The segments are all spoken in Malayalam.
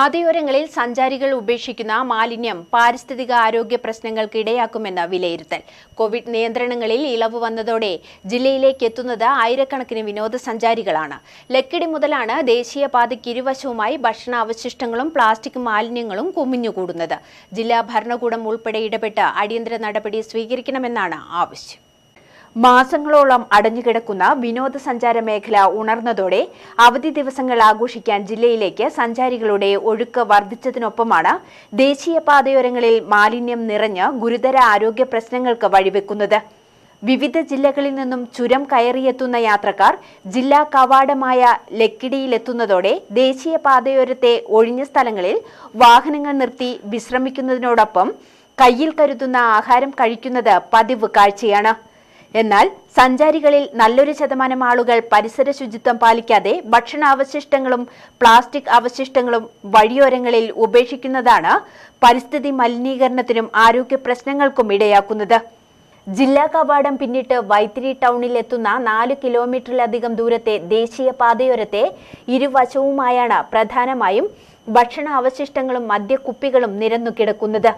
പാതയോരങ്ങളിൽ സഞ്ചാരികൾ ഉപേക്ഷിക്കുന്ന മാലിന്യം പാരിസ്ഥിതിക ആരോഗ്യ പ്രശ്നങ്ങൾക്ക് ഇടയാക്കുമെന്ന വിലയിരുത്തൽ. കോവിഡ് നിയന്ത്രണങ്ങളിൽ ഇളവ് വന്നതോടെ ജില്ലയിലേക്ക് എത്തുന്നത് ആയിരക്കണക്കിന് വിനോദസഞ്ചാരികളാണ്. ലക്കിടി മുതലാണ് ദേശീയപാതയ്ക്ക് ഇരുവശവുമായി ഭക്ഷണ അവശിഷ്ടങ്ങളും പ്ലാസ്റ്റിക് മാലിന്യങ്ങളും കുമിഞ്ഞുകൂടുന്നത്. ജില്ലാ ഭരണകൂടം ഉൾപ്പെടെ ഇടപെട്ട് അടിയന്തര നടപടി സ്വീകരിക്കണമെന്നാണ് ആവശ്യം. മാസങ്ങളോളം അടഞ്ഞുകിടക്കുന്ന വിനോദസഞ്ചാര മേഖല ഉണർന്നതോടെ അവധി ദിവസങ്ങൾ ആഘോഷിക്കാൻ ജില്ലയിലേക്ക് സഞ്ചാരികളുടെ ഒഴുക്ക് വർദ്ധിച്ചതിനൊപ്പമാണ് ദേശീയപാതയോരങ്ങളിൽ മാലിന്യം നിറഞ്ഞ് ഗുരുതര ആരോഗ്യ പ്രശ്നങ്ങൾക്ക് വഴിവെക്കുന്നത്. വിവിധ ജില്ലകളിൽ നിന്നും ചുരം കയറിയെത്തുന്ന യാത്രക്കാർ ജില്ലാ കവാടമായ ലക്കിടിയിലെത്തുന്നതോടെ ദേശീയപാതയോരത്തെ ഒഴിഞ്ഞ സ്ഥലങ്ങളിൽ വാഹനങ്ങൾ നിർത്തി വിശ്രമിക്കുന്നതിനോടൊപ്പം കയ്യിൽ കരുതുന്ന ആഹാരം കഴിക്കുന്നത് പതിവ് കാഴ്ചയാണ്. എന്നാൽ സഞ്ചാരികളിൽ നല്ലൊരു ശതമാനം ആളുകൾ പരിസര ശുചിത്വം പാലിക്കാതെ ഭക്ഷണാവശിഷ്ടങ്ങളും പ്ലാസ്റ്റിക് അവശിഷ്ടങ്ങളും വഴിയോരങ്ങളിൽ ഉപേക്ഷിക്കുന്നതാണ് പരിസ്ഥിതി മലിനീകരണത്തിനും ആരോഗ്യ പ്രശ്നങ്ങൾക്കും ഇടയാക്കുന്നത്. ജില്ലാ കവാടം പിന്നിട്ട് വൈത്തിരി ടൗണിൽ എത്തുന്ന നാല് കിലോമീറ്ററിലധികം ദൂരത്തെ ദേശീയ പാതയോരത്തെ ഇരുവശവുമായാണ് പ്രധാനമായും ഭക്ഷണ അവശിഷ്ടങ്ങളും മദ്യക്കുപ്പികളും നിരന്നു കിടക്കുന്നത്.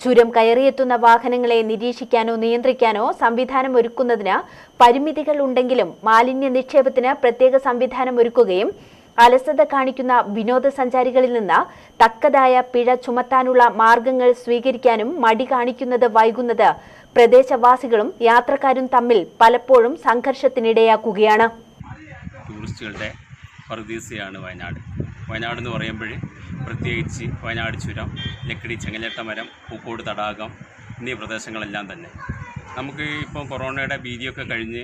ചുരം കയറിയെത്തുന്ന വാഹനങ്ങളെ നിരീക്ഷിക്കാനോ നിയന്ത്രിക്കാനോ സംവിധാനം ഒരുക്കുന്നതിന് പരിമിതികൾ ഉണ്ടെങ്കിലും മാലിന്യ നിക്ഷേപത്തിന് പ്രത്യേക സംവിധാനം ഒരുക്കുകയും അലസത കാണിക്കുന്ന വിനോദസഞ്ചാരികളിൽ നിന്ന് തക്കതായ പിഴ ചുമത്താനുള്ള മാർഗങ്ങൾ സ്വീകരിക്കാനും മടി കാണിക്കുന്നത് വൈകുന്നത് പ്രദേശവാസികളും യാത്രക്കാരും തമ്മിൽ പലപ്പോഴും സംഘർഷത്തിനിടയാക്കുകയാണ്. ടൂറിസ്റ്റുകളുടെ പ്രതീക്ഷയാണ് വയനാട്. വയനാട് എന്ന് പറയുമ്പോൾ പ്രത്യേകിച്ച് വയനാട് ചുരം ലക്കിടി ചെങ്ങലേട്ട മരം പൂക്കോട് തടാകം എന്നീ പ്രദേശങ്ങളെല്ലാം തന്നെ. നമുക്ക് ഇപ്പോൾ കൊറോണയുടെ ഭീതിയൊക്കെ കഴിഞ്ഞ്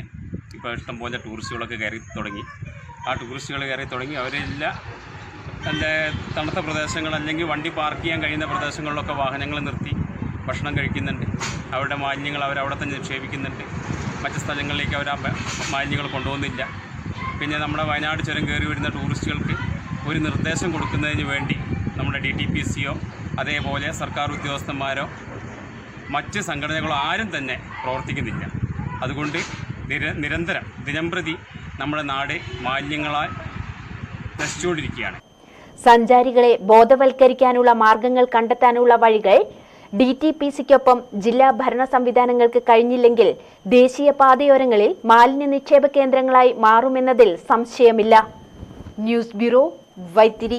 ഇപ്പോൾ ഇഷ്ടംപോലെ ടൂറിസ്റ്റുകളൊക്കെ കയറി തുടങ്ങി. ആ ടൂറിസ്റ്റുകൾ കയറി തുടങ്ങി. അവരെല്ലാം നല്ല തണുത്ത പ്രദേശങ്ങൾ അല്ലെങ്കിൽ വണ്ടി പാർക്ക് ചെയ്യാൻ കഴിയുന്ന പ്രദേശങ്ങളിലൊക്കെ വാഹനങ്ങൾ നിർത്തി ഭക്ഷണം കഴിക്കുന്നുണ്ട്. അവരുടെ മാലിന്യങ്ങൾ അവരവിടെ തന്നെ നിക്ഷേപിക്കുന്നുണ്ട്. മറ്റ് സ്ഥലങ്ങളിലേക്ക് അവർ ആ മാലിന്യങ്ങൾ കൊണ്ടുപോകുന്നില്ല. പിന്നെ നമ്മുടെ വയനാട് ചുരം കയറി വരുന്ന ടൂറിസ്റ്റുകൾക്ക് ഒരു നിർദ്ദേശം കൊടുക്കുന്നതിന് വേണ്ടി നമ്മുടെ ഡി ടി പി സിയോ അതേപോലെ സർക്കാർ ഉദ്യോഗസ്ഥന്മാരോ മറ്റ് സംഘടനകളോ ആരും തന്നെ പ്രവർത്തിക്കുന്നില്ല. അതുകൊണ്ട് നിര നിരന്തരം ദിനംപ്രതി നമ്മുടെ നാട് മാലിന്യങ്ങളാൽ നശിച്ചുകൊണ്ടിരിക്കുകയാണ്. സഞ്ചാരികളെ ബോധവൽക്കരിക്കാനുള്ള മാർഗങ്ങൾ കണ്ടെത്താനുള്ള വഴികൾ ഡി ടി പി സിക്കൊപ്പം ജില്ലാ ഭരണ സംവിധാനങ്ങൾക്ക് കഴിഞ്ഞില്ലെങ്കിൽ ദേശീയ പാതയോരങ്ങളിൽ മാലിന്യ നിക്ഷേപ കേന്ദ്രങ്ങളായി മാറുമെന്നതിൽ സംശയമില്ല. News bureau Vythiri